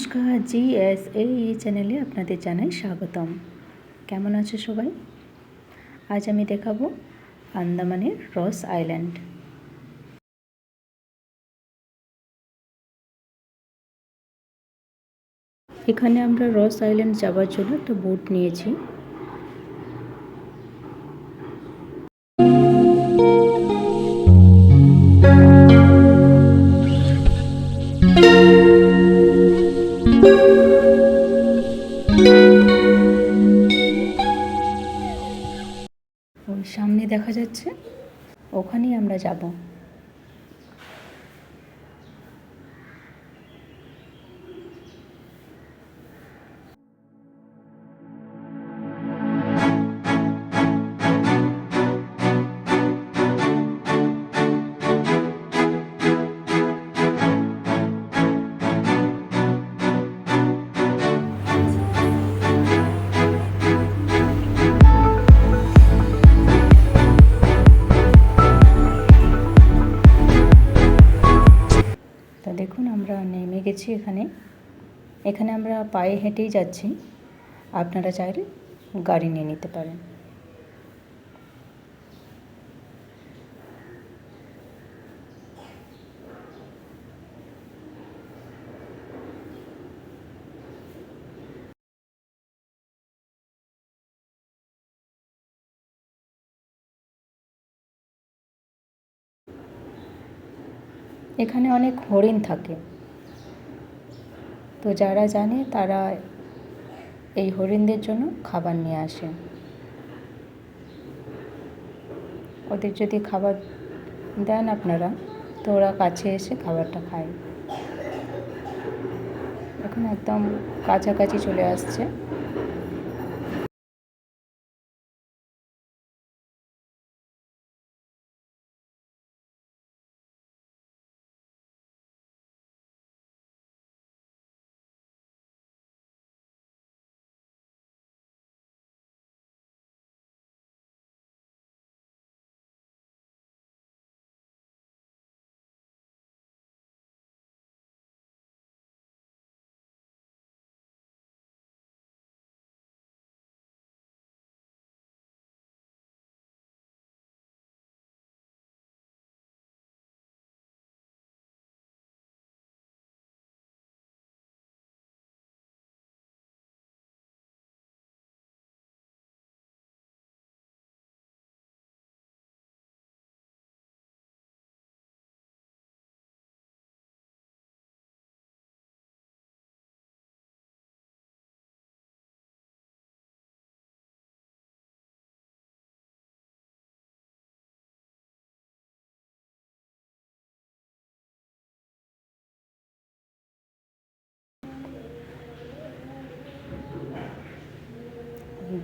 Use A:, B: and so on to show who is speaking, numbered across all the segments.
A: নমস্কার G S এই চ্যানেলে আপনাদের জানাই স্বাগতম। কেমন আছে সবাই? আজ আমি দেখাবো আন্দামানের রস আইল্যান্ড। এখানে আমরা রস আইল্যান্ড যাওয়ার জন্য একটা বোট নিয়েছি। সামনে দেখা যাচ্ছে ওখানেই আমরা যাব। গেছি এখানে। এখানে আমরা পায়ে হেঁটেই যাচ্ছি। আপনারা চাইলে গাড়ি নিয়ে নিতে পারেন। এখানে অনেক হরিণ থাকে। তো যারা জানে তারা এই হরিণদের জন্য খাবার নিয়ে আসে। ওদের যদি খাবার দেন আপনারা, তো ওরা কাছে এসে খাবারটা খায়। এখন একদম কাছাকাছি চলে আসছে।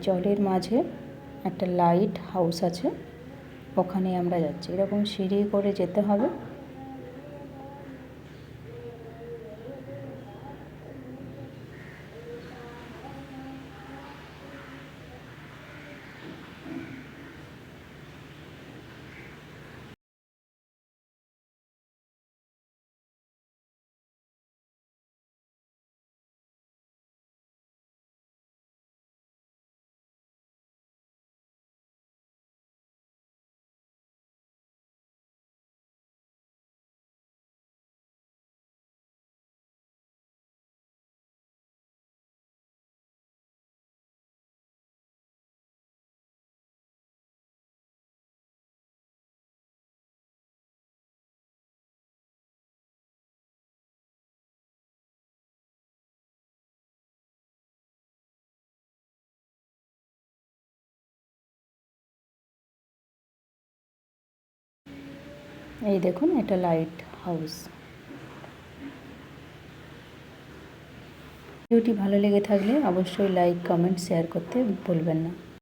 A: জলের মাঝে একটা লাইট হাউস আছে ওখানে আমরা যাচ্ছি। এরকম সিঁড়ি করে যেতে হবে। এই দেখুন, এটা লাইট হাউস ভিডিওটি ভালো লেগে থাকলে অবশ্যই লাইক কমেন্ট শেয়ার করতে ভুলবেন না।